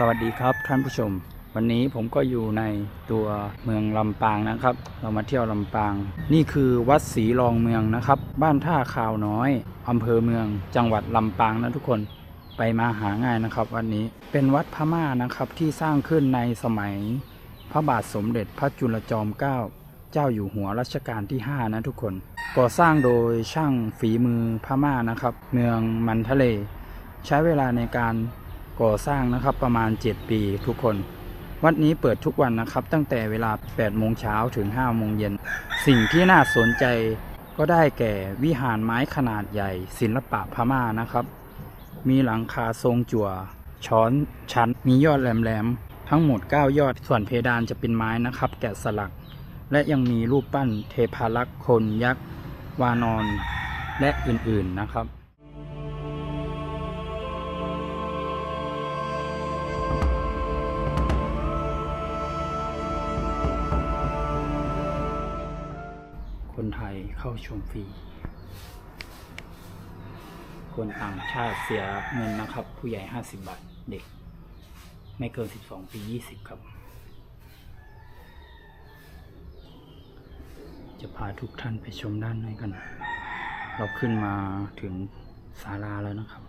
สวัสดีครับท่านผู้ชม วันนี้ผมก็อยู่ในตัวเมืองลำปางนะครับ เรามาเที่ยวลำปาง นี่คือวัดศรีรองเมืองนะครับ บ้านท่าข่าวน้อยอำเภอเมือง จังหวัดลำปางนะทุกคนไปมาหาง่ายนะครับ วันนี้เป็นวัดพม่านะครับที่สร้างขึ้นในสมัย พระบาทสมเด็จพระจุลจอมเกล้าเจ้าอยู่หัวรัชกาลที่ 5 นะทุกคนก่อสร้างโดยช่างฝีมือพม่านะครับ เมืองมันทะเล ใช้เวลาในการ ก่อสร้างนะครับประมาณ 7 ปีทุกคน วัดนี้เปิดทุกวันนะครับ ตั้งแต่เวลา 8 โมงเช้าถึง 5 โมงเย็น สิ่งที่น่าสนใจก็ได้แก่วิหารไม้ขนาดใหญ่ ศิลปะพม่านะครับ มีหลังคาทรงจั่ว ช้อนชั้น มียอดแหลมๆ ทั้งหมด 9 ยอด ส่วนเพดานจะเป็นไม้นะครับ แกะสลัก และยังมีรูปปั้นเทพารักษ์คนยักษ์ วานอน และอื่นๆนะครับ เข้าชมฟรี คนต่างชาติเสียเงินนะครับ ผู้ใหญ่ 50 บาท เด็ก ไม่เกิน 12 ปี 20 ครับ จะพาทุกท่านไปชมด้านในกัน เราขึ้นมาถึงศาลาแล้วนะครับ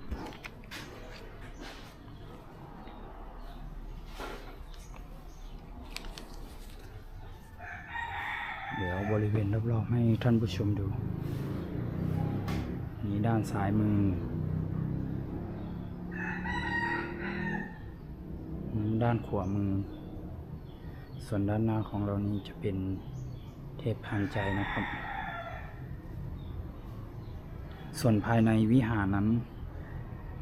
เดี๋ยวบ ริเวณรอบๆให้ท่านผู้ชมดู นี่ด้านซ้ายมือ ด้านขวามือ ส่วนด้านหน้าของเรานี่จะเป็นเทพพันใจนะครับ ส่วนภายในวิหารนั้น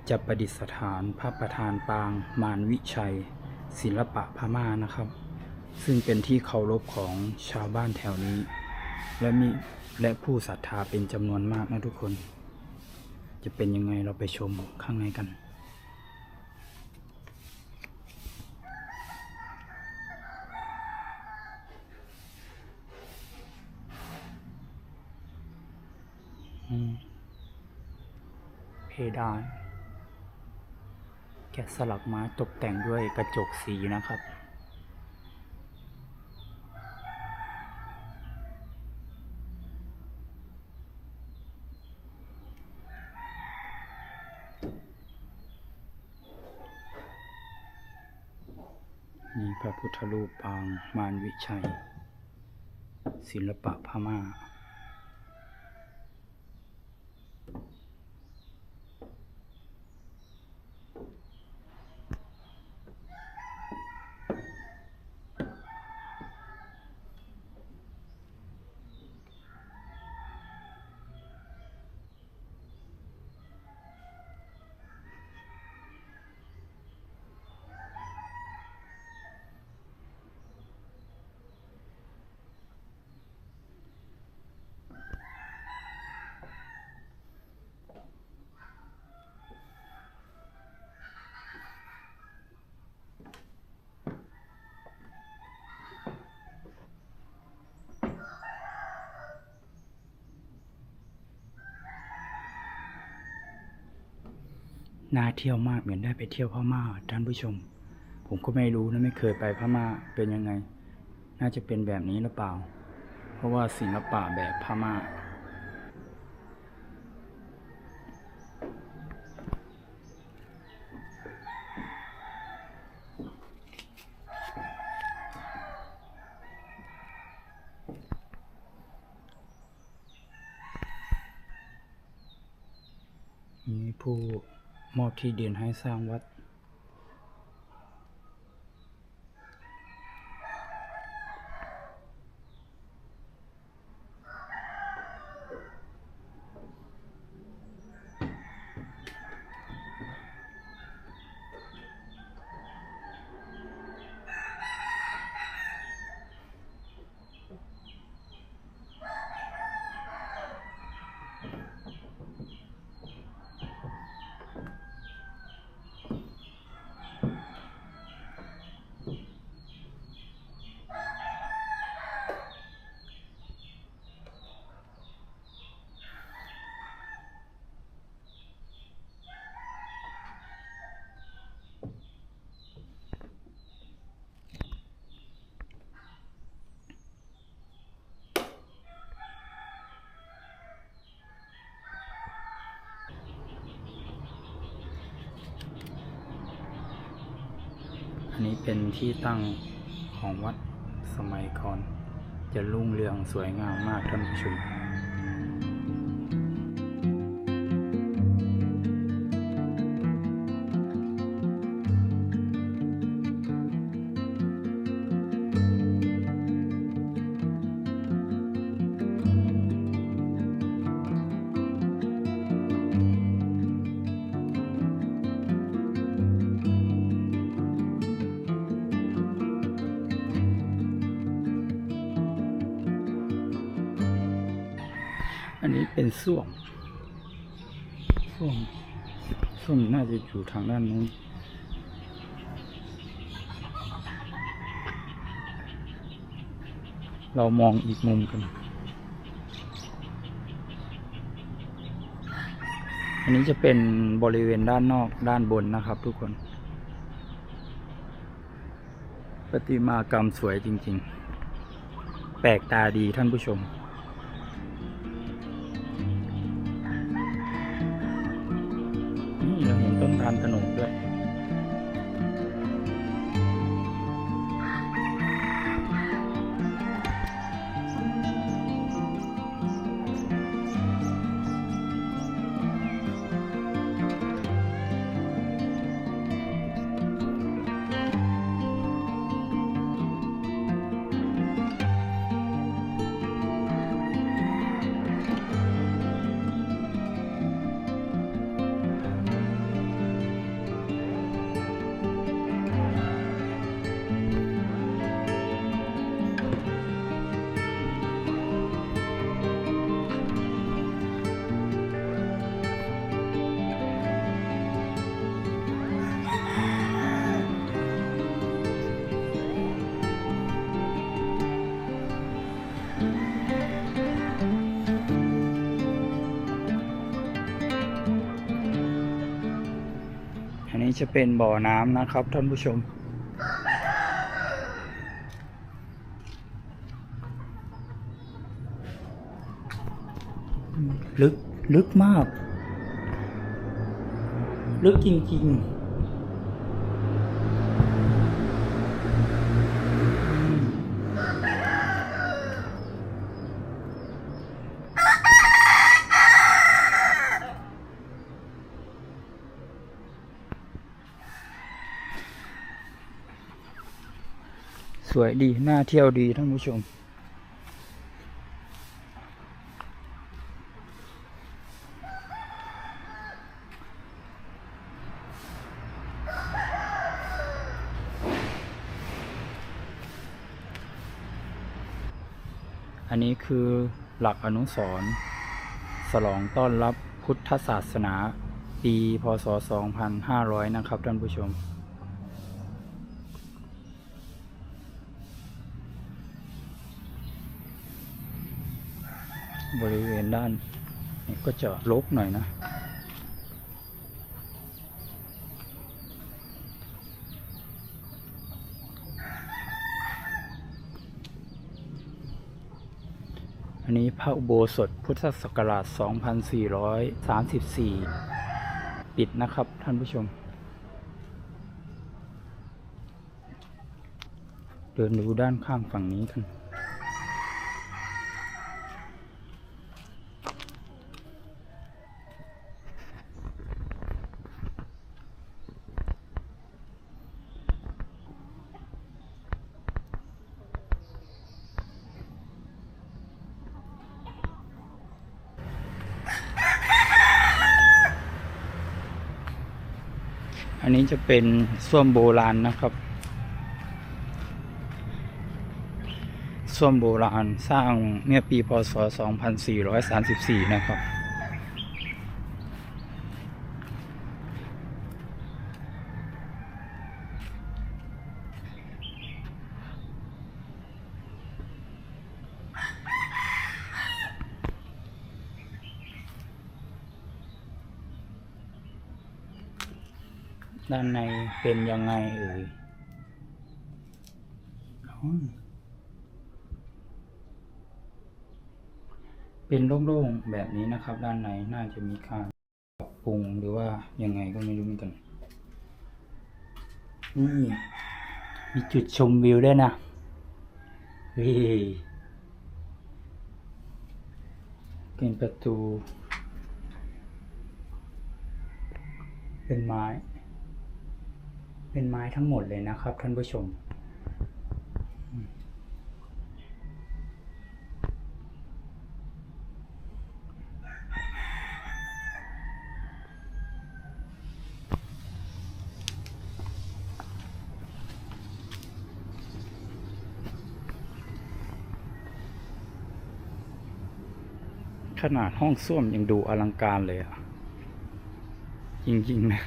จะประดิษฐานพระประธานปางมารวิชัย ศิลปะพม่านะครับ ซึ่งเป็นที่เคารพของชาวบ้านแถวนี้ และมีและผู้ศรัทธาเป็นจำนวนมากนะทุกคน จะเป็นยังไงเราไปชมข้างในกัน เพดาน แกะสลักไม้ตกแต่งด้วยกระจกสีนะครับ มี พุทธรูปปางมารวิชัย ศิลปะพม่า น่าเที่ยวมากเหมือนได้ไปเที่ยวพม่าท่านผู้ชม ผมก็ไม่รู้นะไม่เคยไปพม่าเป็นยังไง น่าจะเป็นแบบนี้หรือเปล่า เพราะว่าศิลปะแบบพม่ามีผู้ มอบที่ดินให้สร้างวัด นี่เป็นที่ตั้งของวัดสมัยก่อน จะรุ่งเรืองสวยงามมากท่านผู้ชม เป็นส้วมส้วมส้วมน่าจะอยู่ทางด้านนู้นเรามองอีกมุมกัน อันนี้จะเป็นบริเวณด้านนอกด้านบนนะครับทุกคน ประติมากรรมสวยจริง ๆ แปลกตาดีท่านผู้ชม ทานขนมด้วย จะเป็นบ่อน้ำนะครับท่านผู้ชม ลึก ลึกมาก ลึกจริง ๆ วยดี น่าเที่ยวดีท่านผู้ชม อันนี้คือหลักอนุสรณ์สลองต้อนรับพุทธศาสนา ปี พศ 2500 นะครับท่านผู้ชม บริเวณด้านนี้ก็จะลกหน่อยนะ อันนี้พระอุโบสถพุทธศักราช 2434 ปิดนะครับท่านผู้ชม เดินดูด้านข้างฝั่งนี้กัน อันนี้จะเป็นส้วมโบราณนะครับส้วมโบราณสร้างเมื่อปีพศ 2434 นะครับ ด้านในเป็นยังไงเอ่ยเป็นโล่งๆแบบนี้นะครับ ด้านในน่าจะมีการปรับปรุงหรือว่ายังไงก็ไม่รู้เหมือนกันนี่มีจุดชมวิวด้วยนะเฮ้ยเป็นประตู เป็นไม้ เป็นไม้ทั้งหมดเลยนะครับ ท่านผู้ชม ขนาดห้องส้วมยังดูอลังการเลยอะจริงๆนะ